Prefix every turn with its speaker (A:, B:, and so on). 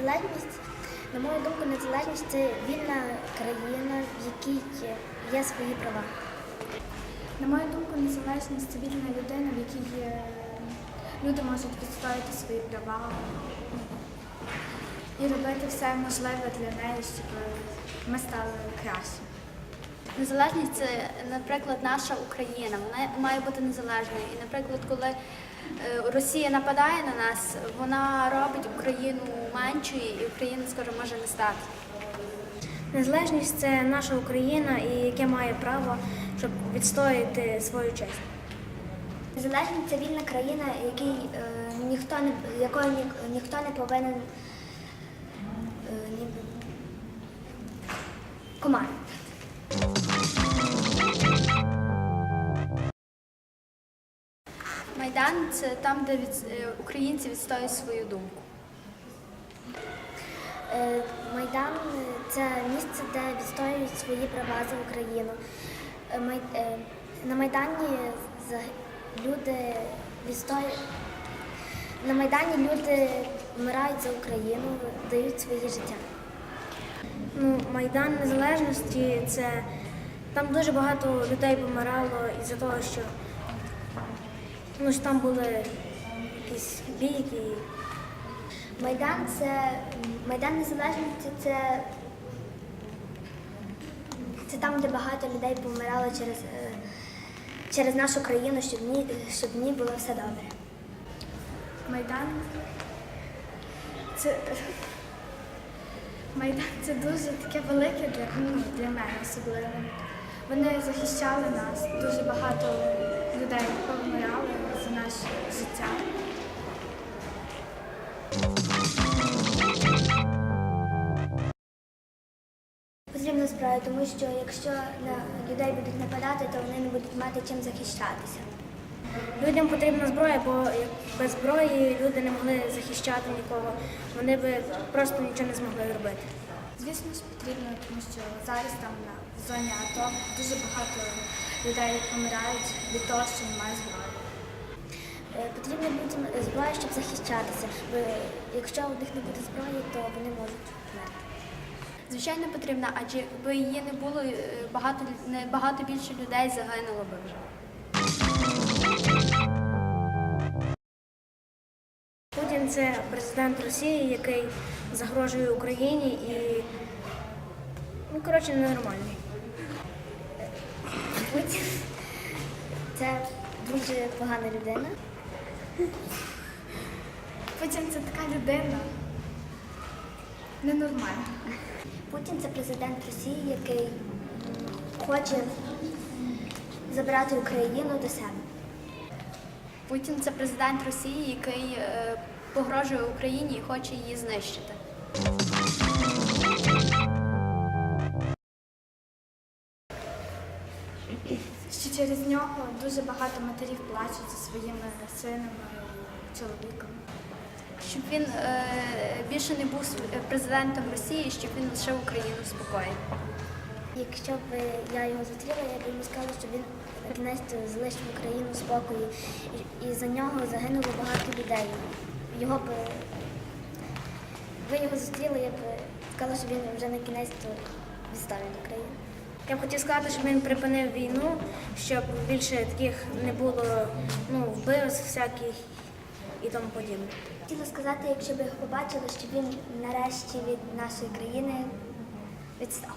A: Незалежність, на мою думку, незалежність це вільна країна, в якій є свої права.
B: На мою думку, незалежність це вільна людина, в якій люди можуть відстояти свої права і робити все можливе для неї, щоб ми стали краще.
C: Незалежність це, наприклад, наша Україна. Вона має бути незалежною. І, наприклад, коли е, Росія нападає на нас, вона робить Україну меншою, і Україна скоро може не стати.
A: Незалежність це наша Україна, і яке має право, щоб відстояти свою честь. Незалежність це вільна країна, який, е, ніхто не, якою ні, ніхто не повинен е, ніби, командувати.
C: Майдан це там, де від, е, українці відстоюють свою думку.
A: Е, Майдан це місце, де відстоюють свої права за Україну. Е, Май- е, На Майдані люди відстоюють. На Майдані люди вмирають за Україну, дають своє життя. Ну, Майдан Незалежності це там дуже багато людей помирало із-за того, що ну, що там були якісь бійки. Майдан це Майдан Незалежності це, це там, де багато людей помирало через, е, через нашу країну, щоб в ній, щоб ній було все добре.
B: Майдан це Майдан це дуже таке велике для, ну, для мене особливо. Вони захищали нас, дуже багато людей
A: Потрібна зброя, тому що якщо на людей будуть нападати, то вони не будуть мати чим захищатися. Людям потрібна зброя, бо без зброї люди не могли захищати нікого. Вони би просто нічого не змогли робити.
B: Звісно ж потрібно, тому що зараз там на зоні АТО дуже багато людей помирають від того, що немає зброї.
A: Е, Потрібна людям зброя, щоб захищатися. Якщо у них не буде зброї, то вони можуть вмерти.
C: Звичайно, потрібна, адже якби її не було, е, багато не багато більше людей загинуло би вже.
A: Путін це президент Росії, який загрожує Україні і ну коротше ненормальний. Путін це дуже погана людина.
B: Путін це така людина ненормальна.
A: Путін це президент Росії, який хоче забрати Україну до себе.
C: Путін це президент Росії, який е, погрожує Україні і хоче її знищити.
B: Що через нього дуже багато матерів плачуть зі своїми синами, чоловіком.
C: Щоб він е, більше не був президентом Росії, щоб він лишив Україну в спокої.
A: Якщо б я його зустріла, я б йому сказала, що він кінець залишив Україну в спокої. І, за нього загинуло багато людей. Його б ви його зустріли, я б сказала, що він вже на кінець то відставив Україну. Я б хотів сказати, щоб він припинив війну, щоб більше таких не було ну, вбивств всяких і тому подібне. Хотіла сказати, якщо б його побачили, щоб він нарешті від нашої країни відстав.